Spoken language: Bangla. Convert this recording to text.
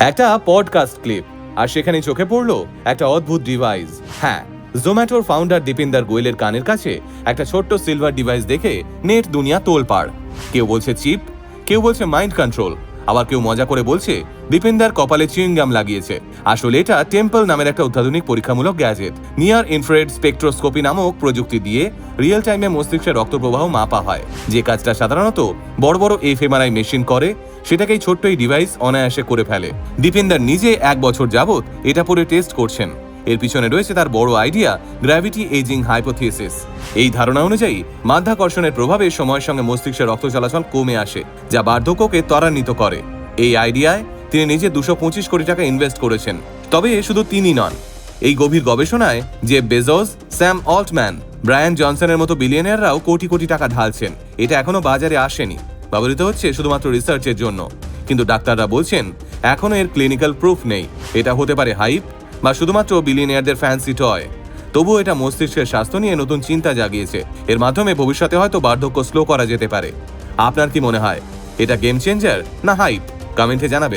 একটা পডকাস্ট ক্লিপ আর সেখানে চোখে পড়ল একটা অদ্ভুত ডিভাইস হ্যাঁ জোম্যাটোর ফাউন্ডার দীপিন্দার গোয়েলের কানের কাছে একটা ছোট্ট সিলভার ডিভাইস দেখে নেট দুনিয়া তোলপাড়। কেউ বলছে চিপ কেউ বলছে মাইন্ড কন্ট্রোল আবার কেউ মজা করে বলছে দীপিন্দার কপালে চুইংগাম লাগিয়েছে। আসলে এটা টেম্পল নামের একটা অত্যাধুনিক পরীক্ষামূলক গ্যাজেট নিয়ার ইনফ্রেড স্পেকট্রোস্কোপি নামক প্রযুক্তি দিয়ে রিয়েল টাইমে মস্তিষ্কের রক্ত প্রবাহ মাপা হয়। যে কাজটা সাধারণত বড় বড় এফএমআরআই মেশিন করে সেটাকেই ছোট্ট এই ডিভাইস অনায়াসে করে ফেলে। দীপিন্দার নিজে এক বছর যাবৎ এটা পরে টেস্ট করছেন। এর পিছনে রয়েছে তার বড় আইডিয়া গ্র্যাভিটি এজিং হাইপোথিসিস এই ধারণা অনুযায়ী, মাধ্যাকর্ষণের প্রভাবে সময়ের সঙ্গে মস্তিষ্কে রক্ত চলাচল কমে আসে, যা বার্ধক্যকে ত্বরান্বিত করে। এই আইডিয়ায় তিনি নিজে দুশো পঁচিশ কোটি টাকা ইনভেস্ট করেছেন, তবে শুধু তিনি নন। এই গভীর গবেষণায় যে বেজোস, স্যাম অল্টম্যান, ব্রায়ান জনসনের মতো বিলিয়নিয়াররাও কোটি কোটি টাকা ঢালছেন, এটা এখনও বাজারে আসেনি। ব্যবহৃত হচ্ছে শুধুমাত্র রিসার্চের জন্য। কিন্তু ডাক্তাররা বলছেন এখনও এর ক্লিনিক্যাল প্রুফ নেই। এটা হতে পারে হাইপ বা শুধুমাত্র বিলিনিয়ারদের ফ্যান্সি টয় তবুও এটা মস্তিষ্কের স্বাস্থ্য নিয়ে নতুন চিন্তা জাগিয়েছে। এর মাধ্যমে ভবিষ্যতে হয়তো বার্ধক্য স্লো করা যেতে পারে। আপনার কি মনে হয়, এটা গেম চেঞ্জার না হাইপ কমেন্টে জানাবেন।